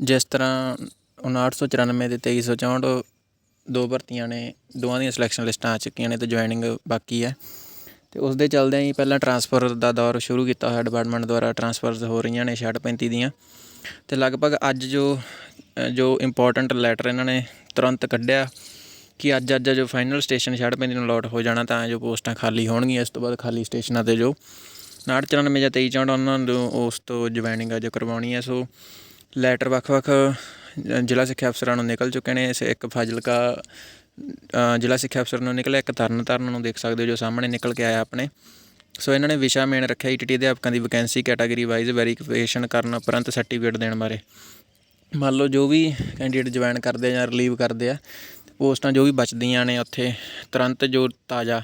ਜਿਸ ਤਰ੍ਹਾਂ ਉਨਾਹਠ ਸੌ ਚੁਰਾਨਵੇਂ ਅਤੇ ਤੇਈ ਸੌ ਚੌਂਹਠ ਦੋ ਭਰਤੀਆਂ ਨੇ, ਦੋਵਾਂ ਦੀਆਂ ਸਿਲੈਕਸ਼ਨ ਲਿਸਟਾਂ ਆ ਚੁੱਕੀਆਂ ਨੇ ਅਤੇ ਜੁਆਇਨਿੰਗ ਬਾਕੀ ਹੈ। ਅਤੇ ਉਸ ਦੇ ਚੱਲਦਿਆਂ ਹੀ ਪਹਿਲਾਂ ਟਰਾਂਸਫਰ ਦਾ ਦੌਰ ਸ਼ੁਰੂ ਕੀਤਾ ਹੋਇਆ ਡਿਪਾਰਟਮੈਂਟ ਦੁਆਰਾ ਟਰਾਂਸਫਰਸ ਹੋ ਰਹੀਆਂ ਨੇ 66 35 ਦੀਆਂ। ਅਤੇ ਲਗਭਗ ਅੱਜ ਜੋ ਜੋ ਇੰਪੋਰਟੈਂਟ ਲੈਟਰ ਇਹਨਾਂ ਨੇ ਤੁਰੰਤ ਕੱਢਿਆ ਕਿ ਅੱਜ ਅੱਜ ਜੋ ਫਾਈਨਲ ਸਟੇਸ਼ਨ 66 35 ਨੂੰ ਲੋਟ ਹੋ ਜਾਣਾ ਤਾਂ ਜੋ ਪੋਸਟਾਂ ਖਾਲੀ ਹੋਣਗੀਆਂ, ਇਸ ਤੋਂ ਬਾਅਦ ਖਾਲੀ ਸਟੇਸ਼ਨਾਂ ਤੇ ਜੋ। 5994 ਜਾਂ 2364 ਉਹਨਾਂ ਨੂੰ ਉਸ ਤੋਂ ਜੁਆਇਨਿੰਗ ਆ ਜੋ ਕਰਵਾਉਣੀ ਹੈ। ਸੋ ਲੈਟਰ ਵੱਖ-ਵੱਖ ਜ਼ਿਲ੍ਹਾ ਸਿੱਖਿਆ ਅਫਸਰਾਂ ਨੂੰ ਨਿਕਲ ਚੁੱਕੇ ਨੇ। ਇਸ ਇੱਕ ਫਾਜ਼ਿਲਕਾ ਜ਼ਿਲ੍ਹਾ ਸਿੱਖਿਆ ਅਫਸਰ ਨੂੰ ਨਿਕਲਿਆ, ਇੱਕ ਤਰਨ ਤਾਰਨ ਨੂੰ ਦੇਖ ਸਕਦੇ ਹੋ ਜੋ ਸਾਹਮਣੇ ਨਿਕਲ ਕੇ ਆਇਆ ਆਪਣੇ। ਸੋ ਇਹਨਾਂ ਨੇ ਵਿਸ਼ਾ ਮੇਨ ਰੱਖਿਆ ਈਟੀਟੀ ਅਧਿਆਪਕਾਂ ਦੀ ਵੈਕੈਂਸੀ ਕੈਟਾਗਰੀ ਵਾਈਜ਼ ਵੈਰੀਫਿਕੇਸ਼ਨ ਕਰਨ ਉਪਰੰਤ ਸਰਟੀਫਿਕੇਟ ਦੇਣ ਬਾਰੇ। ਮੰਨ ਲਓ ਜੋ ਵੀ ਕੈਂਡੀਡੇਟ ਜੁਆਇਨ ਕਰਦੇ ਆ ਜਾਂ ਰਿਲੀਵ ਕਰਦੇ ਆ, ਪੋਸਟਾਂ ਜੋ ਵੀ ਬਚਦੀਆਂ ਨੇ ਉੱਥੇ, ਤੁਰੰਤ ਜੋ ਤਾਜ਼ਾ,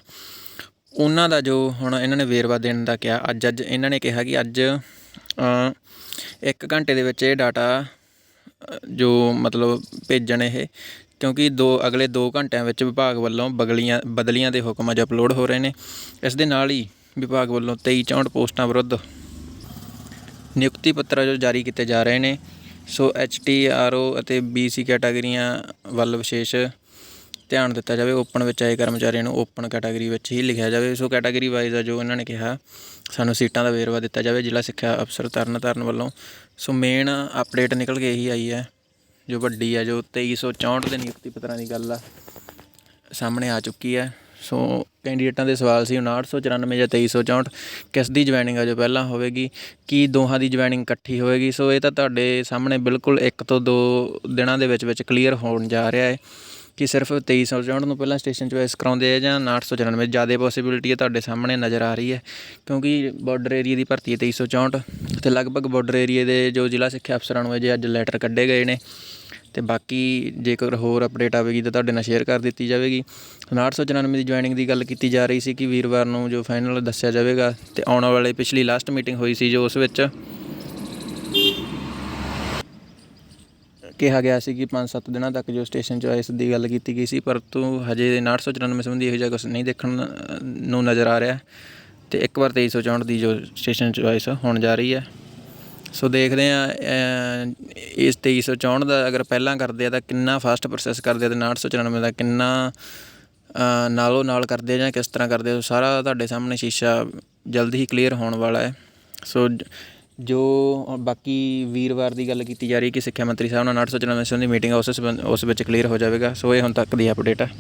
ਉਹਨਾਂ ਦਾ ਜੋ ਹੁਣ ਇਹਨਾਂ ਨੇ ਵੇਰਵਾ ਦੇਣ ਦਾ ਕਿਹਾ ਅੱਜ ਅੱਜ ਇਹਨਾਂ ਨੇ ਕਿਹਾ ਕਿ ਅੱਜ ਇੱਕ ਘੰਟੇ ਦੇ ਵਿੱਚ ਇਹ ਡਾਟਾ ਜੋ ਮਤਲਬ ਭੇਜਣ ਇਹ, ਕਿਉਂਕਿ ਦੋ, ਅਗਲੇ 2 ਘੰਟਿਆਂ ਵਿੱਚ ਵਿਭਾਗ ਵੱਲੋਂ ਬਗਲੀਆਂ, ਬਦਲੀਆਂ ਦੇ ਹੁਕਮ ਅੱਜ ਅਪਲੋਡ ਹੋ ਰਹੇ ਨੇ। ਇਸ ਦੇ ਨਾਲ ਹੀ ਵਿਭਾਗ ਵੱਲੋਂ 23 64 ਪੋਸਟਾਂ ਵਿਰੁੱਧ ਨਿਯੁਕਤੀ ਪੱਤਰ ਜੋ ਜਾਰੀ ਕੀਤੇ ਜਾ ਰਹੇ ਨੇ। So H T R O ਅਤੇ ਬੀ ਸੀ ਕੈਟਾਗਰੀਆਂ ਵੱਲ ਵਿਸ਼ੇਸ਼ ਧਿਆਨ ਦਿੱਤਾ ਜਾਵੇ ਓਪਨ ਵਿੱਚ ਆਏ ਕਰਮਚਾਰੀਆਂ ਨੂੰ ਓਪਨ ਕੈਟਾਗਰੀ ਵਿੱਚ ਹੀ ਲਿਖਿਆ ਜਾਵੇ। ਸੋ ਕੈਟਾਗਰੀ ਵਾਈਜ਼ ਆ ਜੋ ਇਹਨਾਂ ਨੇ ਕਿਹਾ, ਸਾਨੂੰ ਸੀਟਾਂ ਦਾ ਵੇਰਵਾ ਦਿੱਤਾ ਜਾਵੇ, ਜ਼ਿਲ੍ਹਾ ਸਿੱਖਿਆ ਅਫਸਰ ਤਰਨ ਤਾਰਨ ਵੱਲੋਂ। ਸੋ ਮੇਨ ਅਪਡੇਟ ਨਿਕਲ ਕੇ ਇਹੀ ਆਈ ਹੈ, ਜੋ ਵੱਡੀ ਆ, ਜੋ 2364 ਦੇ ਨਿਯੁਕਤੀ ਪੱਤਰਾਂ ਦੀ ਗੱਲ ਆ, ਸਾਹਮਣੇ ਆ ਚੁੱਕੀ ਹੈ। ਸੋ ਕੈਂਡੀਡੇਟਾਂ ਦੇ ਸਵਾਲ ਸੀ 5994 ਜਾਂ 2364 ਕਿਸ ਦੀ ਜੁਆਇਨਿੰਗ ਆ ਜੋ ਪਹਿਲਾਂ ਹੋਵੇਗੀ, ਕੀ ਦੋਹਾਂ ਦੀ ਜੁਆਇਨਿੰਗ ਇਕੱਠੀ ਹੋਵੇਗੀ? ਸੋ ਇਹ ਤਾਂ ਤੁਹਾਡੇ ਸਾਹਮਣੇ ਬਿਲਕੁਲ ਇੱਕ ਤੋਂ ਦੋ ਦਿਨਾਂ ਦੇ ਵਿੱਚ ਵਿੱਚ ਕਲੀਅਰ ਹੋਣ ਜਾ ਰਿਹਾ ਹੈ। ਕਿ ਸਿਰਫ 2364 ਨੂੰ ਪਹਿਲਾਂ ਸਟੇਸ਼ਨ ਚੋਇਸ ਕਰਾਉਂਦੇ ਆ ਜਾਂ 994 ਜ਼ਿਆਦਾ ਪੋਸੀਬਿਲਿਟੀ ਹੈ ਤੁਹਾਡੇ ਸਾਹਮਣੇ ਨਜ਼ਰ ਆ ਰਹੀ ਹੈ, ਕਿਉਂਕਿ ਬਾਰਡਰ ਏਰੀਆ ਦੀ ਭਰਤੀ ਹੈ 2364 ਤੇ ਲਗਭਗ ਬਾਰਡਰ ਏਰੀਆ ਦੇ ਜੋ ਜ਼ਿਲ੍ਹਾ ਸਿੱਖਿਆ ਅਫਸਰਾਂ ਨੂੰ ਅਜੇ ਅੱਜ ਲੈਟਰ ਕੱਢੇ ਗਏ ਨੇ ਤੇ ਬਾਕੀ ਜੇਕਰ ਹੋਰ ਅਪਡੇਟ ਆਵੇਗੀ ਤਾਂ ਤੁਹਾਡੇ ਨਾਲ ਸ਼ੇਅਰ ਕਰ ਦਿੱਤੀ ਜਾਵੇਗੀ। 994 ਦੀ ਜੁਆਇਨਿੰਗ ਦੀ ਗੱਲ ਕੀਤੀ ਜਾ ਰਹੀ ਸੀ ਕਿ ਵੀਰਵਾਰ ਨੂੰ ਜੋ ਫਾਈਨਲ ਦੱਸਿਆ ਜਾਵੇਗਾ ਤੇ ਆਉਣ ਵਾਲੇ ਪਿਛਲੀ ਲਾਸਟ ਮੀਟਿੰਗ ਹੋਈ ਸੀ ਜੋ ਉਸ ਵਿੱਚ ਕਿਹਾ ਗਿਆ ਸੀ ਕਿ 5-7 ਦਿਨਾਂ ਤੱਕ ਜੋ ਸਟੇਸ਼ਨ ਚੋਇਸ ਦੀ ਗੱਲ ਕੀਤੀ ਗਈ ਸੀ, ਪਰ ਤੂੰ ਹਜੇ 994 ਸੰਬੰਧੀ ਇਹੋ ਜਿਹਾ ਕੁਝ ਨਹੀਂ ਦੇਖਣ ਨੂੰ ਨਜ਼ਰ ਆ ਰਿਹਾ। ਤੇ ਇੱਕ ਵਾਰ 2364 ਦੀ ਜੋ ਸਟੇਸ਼ਨ ਚੋਇਸ ਹੋਣ ਜਾ ਰਹੀ ਹੈ। ਸੋ ਦੇਖਦੇ ਆ ਇਸ 2364 ਦਾ ਅਗਰ ਪਹਿਲਾਂ ਕਰਦੇ ਆ ਤਾਂ ਕਿੰਨਾ ਫਾਸਟ ਪ੍ਰੋਸੈਸ ਕਰਦੇ ਆ ਤੇ 994 ਦਾ ਕਿੰਨਾ ਨਾਲੋਂ ਨਾਲ ਕਰਦੇ ਆ ਜਾਂ ਕਿਸ ਤਰ੍ਹਾਂ ਕਰਦੇ ਆ, ਸਾਰਾ ਤੁਹਾਡੇ ਸਾਹਮਣੇ ਸ਼ੀਸ਼ਾ ਜਲਦੀ ਹੀ ਕਲੀਅਰ ਹੋਣ ਵਾਲਾ ਹੈ। ਸੋ ਜੋ ਬਾਕੀ ਵੀਰਵਾਰ ਦੀ ਗੱਲ ਕੀਤੀ ਜਾ ਰਹੀ ਕਿ ਸਿੱਖਿਆ ਮੰਤਰੀ ਸਾਹਿਬ ਨਾਲ 994 ਦੀ ਮੀਟਿੰਗ ਆ, ਉਸ ਸੰਬੰਧ- ਉਸ ਵਿੱਚ ਕਲੀਅਰ ਹੋ ਜਾਵੇਗਾ। ਸੋ ਇਹ ਹੁਣ ਤੱਕ ਦੀ ਅਪਡੇਟ ਹੈ